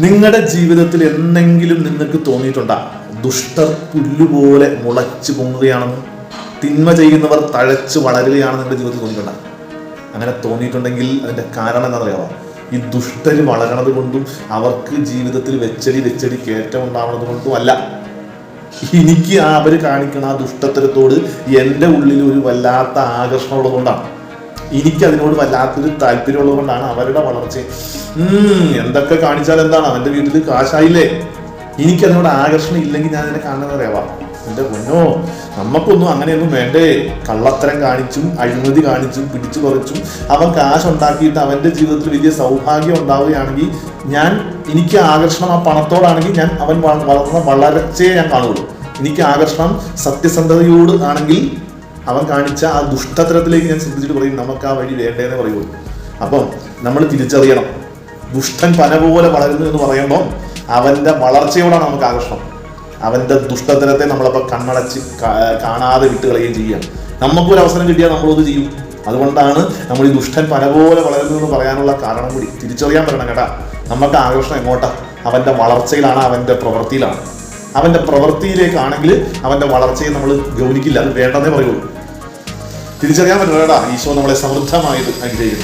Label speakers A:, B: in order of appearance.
A: നിങ്ങളുടെ ജീവിതത്തിൽ എന്തെങ്കിലും നിങ്ങൾക്ക് തോന്നിയിട്ടുണ്ടാ? ദുഷ്ടർ പുല്ലുപോലെ മുളച്ചു പൊങ്ങുകയാണെന്ന് തിന്മ ചെയ്യുന്നവർ തഴച്ചു വളരുകയാണെന്ന് നിങ്ങളുടെ ജീവിതത്തിൽ തോന്നിയിട്ടുണ്ടാ? അങ്ങനെ തോന്നിയിട്ടുണ്ടെങ്കിൽ അതിന്റെ കാരണം എന്താണെന്നറിയാമോ ഈ ദുഷ്ടർ വളരണത് കൊണ്ടും അവർക്ക് ജീവിതത്തിൽ വെച്ചടി വെച്ചടി കയറ്റം ഉണ്ടാവുന്നത് കൊണ്ടും അല്ല. എനിക്ക് അവർ കാണിക്കുന്ന ആ ദുഷ്ടത്തരത്തോട് എന്റെ ഉള്ളിൽ ഒരു വല്ലാത്ത ആകർഷണം ഉള്ളതുകൊണ്ടാണ് എനിക്ക് അതിനോട് വല്ലാത്തൊരു താല്പര്യം ഉള്ളതുകൊണ്ടാണ് അവരുടെ വളർച്ച എന്തൊക്കെ കാണിച്ചാൽ എന്താണ്? അവന്റെ വീട്ടിൽ കാശായില്ലേ? എനിക്കതിനോട് ആകർഷണം ഇല്ലെങ്കിൽ ഞാൻ അതിനെ കാണുന്നത് അറിയാവാ? എന്റെ പൊന്നോ നമുക്കൊന്നും അങ്ങനെയൊന്നും വേണ്ടേ. കള്ളത്തരം കാണിച്ചും അഴിമതി കാണിച്ചും പിടിച്ചു പറിച്ചും അവൻ കാശ് ഉണ്ടാക്കിയിട്ട് അവന്റെ ജീവിതത്തിൽ വലിയ സൗഭാഗ്യം ഉണ്ടാവുകയാണെങ്കിൽ ഞാൻ എനിക്ക് ആകർഷണം ആ പണത്തോടാണെങ്കിൽ ഞാൻ അവൻ വളർന്ന വളർച്ചയെ ഞാൻ കാണുള്ളൂ. എനിക്ക് ആകർഷണം സത്യസന്ധതയോട് ആണെങ്കിൽ അവൻ കാണിച്ച ആ ദുഷ്ടതരത്തിലേക്ക് ഞാൻ ശ്രദ്ധിച്ചിട്ട് പറയും നമുക്ക് ആ വഴി വേണ്ടേന്ന് പറയുള്ളൂ. അപ്പം നമ്മൾ തിരിച്ചറിയണം. ദുഷ്ടൻ പന പോലെ വളരുന്നു എന്ന് പറയുമ്പോൾ അവന്റെ വളർച്ചയോടാണ് നമുക്ക് ആകർഷണം. അവന്റെ ദുഷ്ടതരത്തെ നമ്മളപ്പോൾ കണ്ണടച്ച് കാണാതെ വിട്ട് കളയുകയും ചെയ്യുക. നമുക്കൊരു അവസരം കിട്ടിയാൽ നമ്മളത് ചെയ്യും. അതുകൊണ്ടാണ് നമ്മൾ ഈ ദുഷ്ടൻ പന പോലെ വളരുന്നു എന്ന് പറയാനുള്ള കാരണം കൂടി. തിരിച്ചറിയാൻ പറ്റണം കേട്ടാ. നമുക്ക് ആകർഷണം എങ്ങോട്ടാ? അവന്റെ വളർച്ചയിലാണ് അവന്റെ പ്രവൃത്തിയിലാണ്. അവന്റെ പ്രവൃത്തിയിലേക്കാണെങ്കിൽ അവന്റെ വളർച്ചയെ നമ്മൾ ഗൗനിക്കില്ല. അത് വേണ്ടെന്നേ പറയുള്ളൂ. തിരിച്ചറിയാൻ പറ്റും ഈശോ നമ്മളെ സമൃദ്ധമായിട്ട് അനുഗ്രഹിക്കുന്നു.